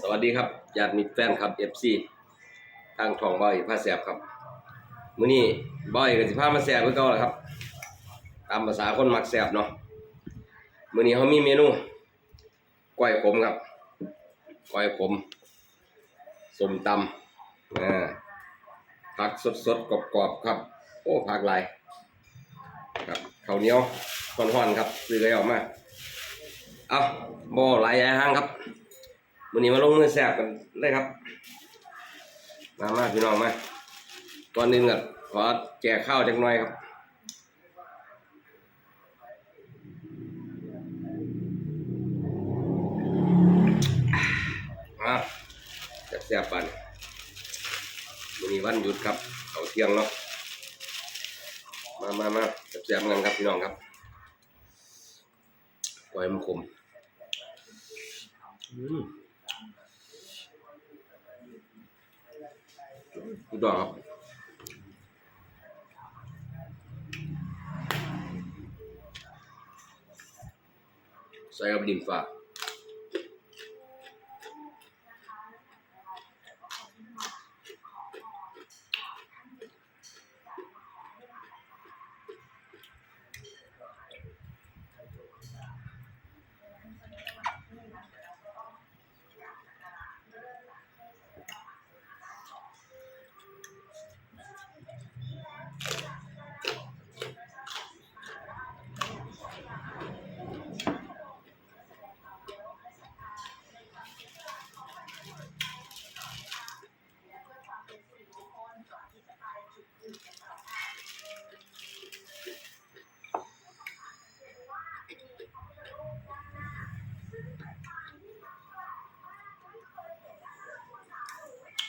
สวัสดีครับญาติมิตรแฟนครับ FC ทางทองบ่อยผ้าแสบครับมื้อนี้บ่อยก็สิพามาแสบคือเก่าแหละครับ ตามภาษาคนมักแสบเนาะมื้อนี้เขามีเมนูก้อยขมครับก้อยขมสมตำอ่าผักสดๆกรอบๆครับ โอ้ผักหลายครับข้าวเหนียวร้อนๆครับซื้อเลยออกมา เอาบ่หลายอย่างครับ วันนี้มาลงมือแสบกันเลยครับ มามาพี่น้องมาก่อนอื่นก็ขอแจกข้าวจักหน่อยครับมาแซบๆปันวันนี้วันหยุดครับเขาเที่ยงเนาะมามามาแซบๆกันครับพี่น้องครับไว้มันขมอืม สุดย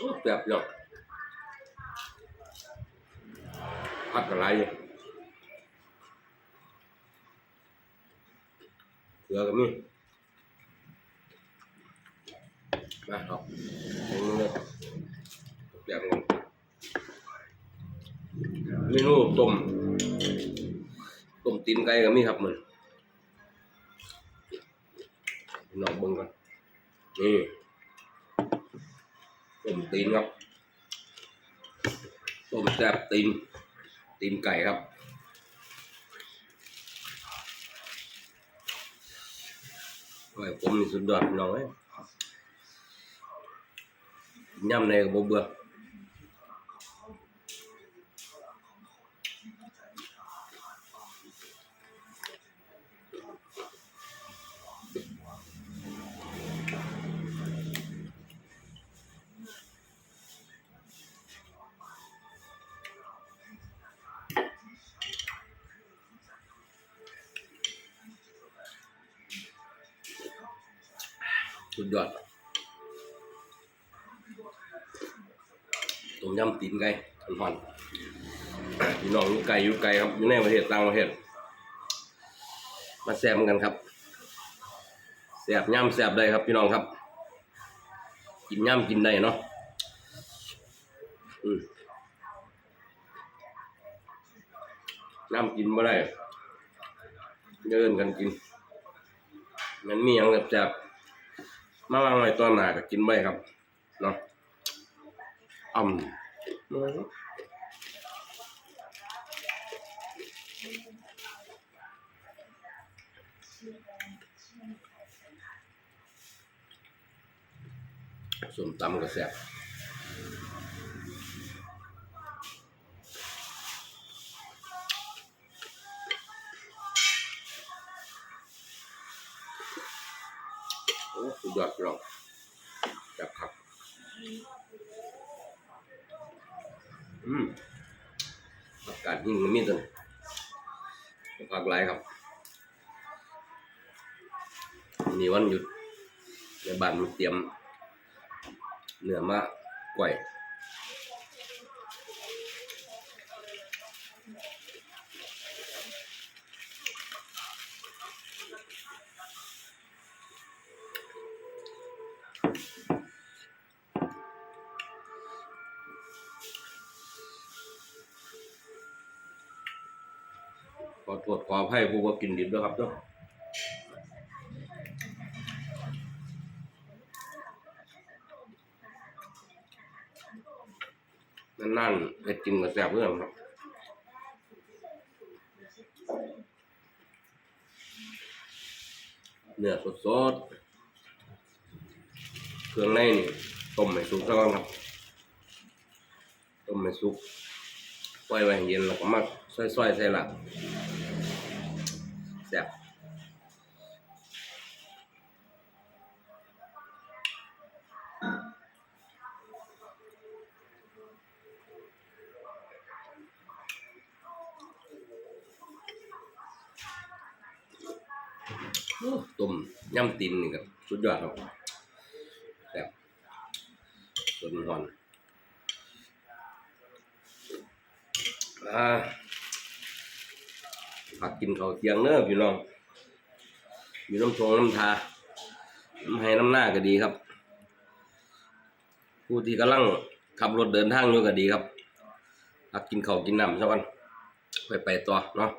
อดครับใส่กับดินฟ้าโอ้แบบเนาะพักอะไรเกลือกับนี่มาครับตรงนี้เลยแบบนี้เมนูต้มต้มตีนไก่กับมีครับมันลองเบิ่งกันนี่ ต้มตีนครับต้มแซ่บตีนตีนไก่ครับโอ้ยผมนี่สุดยอดพี่น้องเอ้ยย่ำในกระบอกเบื่อ สุดยอดต้มยำตีนไก่หอนๆพี่น้องอยู่ไก่อยู่ไก่ครับอยู่ในประเทศต่างประเทศมาแซ่บกันครับแซบย่ำแซบได้ครับพี่น้องครับ กินย่ำกินได้เนาะอืมย่ำกินไม่ได้เดินกันกินมันมีอย่างแซบ มาวางไว้ตัวหนาก็กินไว้ครับเนาะอ่ำส้มตำก็แซ่บ รอดพี่น้องแซ่บครับ อืมอากาศยิ่งมีตัวนี้ผักหลายครับวันนี้วันหยุดในบ้านมันเตรียมเนื้อมาก่อย อตรวจขอให้ผู้ว่ากินดิบด้วยครับเจ้าะนั่นๆเห็ดกินกับแซ่บเพื่อนครับเนื้อสดสดเครื่องในนี่ต้มให้สุกซะก่อนครับ ต้มให้สุกปล่อยไว้เย็นแล้วก็มาซอยๆใส่หลัก ซ่บต้มย่ำตีนนี่ก็สุดยอดครับแซ่บส่วนหอนอ่า ผักกินข้าวเที่ยงเนอะพี่น้องมีน้ำทงน้ำทาน้ำให้น้ำหน้าก็ดีครับ ผู้ที่กำลังขับรถเดินทางอยู่ก็ดีครับพักกินข้าวกินน้ำเช่ากันไปไปต่อเนาะ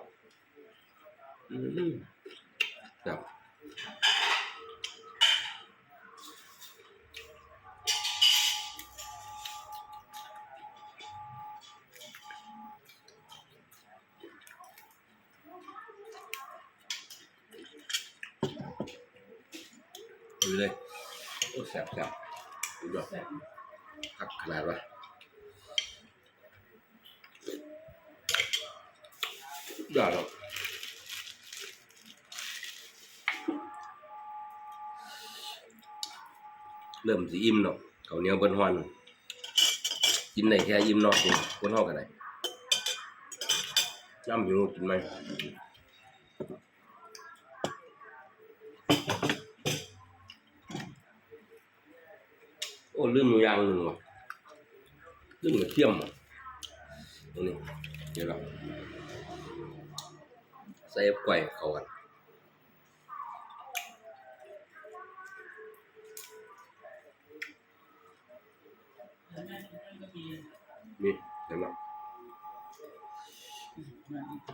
ดูเลยโอ้แซ่บแซ่บสุดยอดคักขนาดวะสุดยอดครับเริ่มสิอิ่มเนาะเขาวเหนียวเบิ้นฮอนกินได้แค่อิ่มเนาะคุณคนเฮากันได้ย่ำอยู่กินไหม อ้ลืมอยู่อย่างหนึ่งว่ะลืมกระเทียมว่ะตรงนี้เดี๋ยวเราใส่ไก่เข้ากันนี่เห็นไหม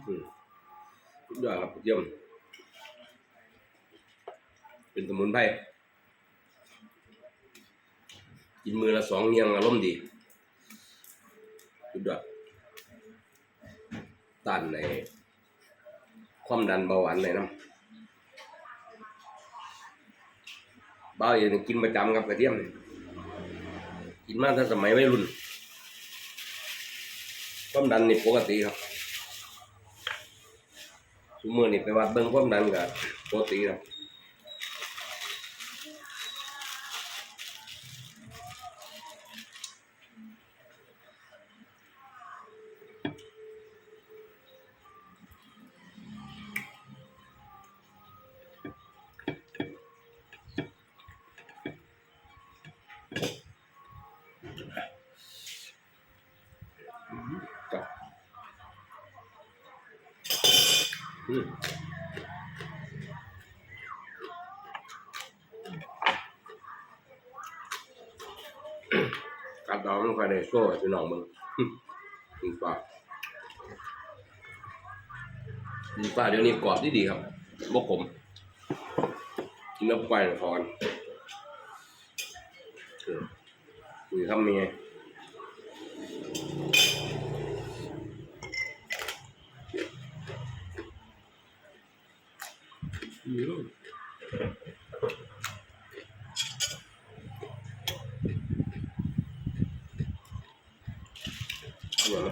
อืมสุดยอดครับกระเทียมเป็นสมุนไพร กินมือละสองเนียงอารมณ์ดีสุดยอดต้านในความดันเบาหวานในน้ำเบาอย่างกินประจำกับกระเทียมกินมาตั้งสมัยวัยรุ่นความดันนี่ปกติครับทุกมื่อนี่ไปวัดเบิ่งความดันกับปกติครับ กัดดองมันค่อยได้โซ่พี่น้องมึงกินปลากินปลาเดี๋ยวนี้กรอบดีดีครับบกผมกินน้ำไก่พอนเออคุยทำยังไง อืมอร่อยไหม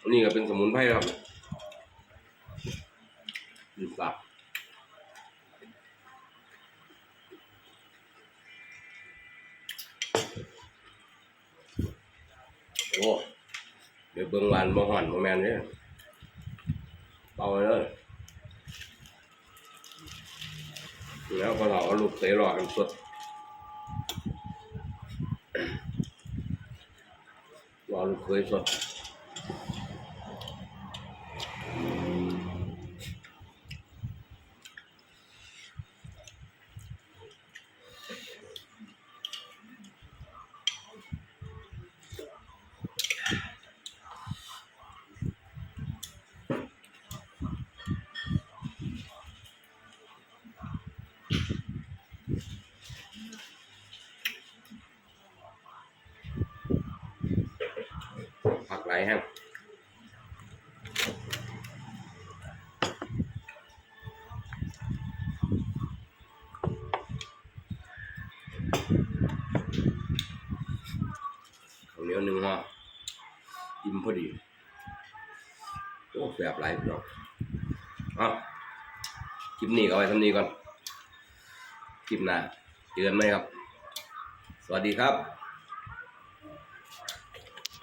อันนี้ก็เป็นสมุนไพรครับดีสับโอ้เดี๋ยวเบิ่งหวานบ่ห่อนบ่แม่นเด้อ เอาเลยแล้วก็เราเอาลูกเตะรอกันสดรอลูกเคยสด ข้าวเหนียวหนึ่งห่ออิ่มพอดีโอ้แบบไรพี่น้องเอาคลิปนี้เอาไว้ทำนี้ก่อน คลิปหน้าเจอกันไหมครับ สวัสดีครับ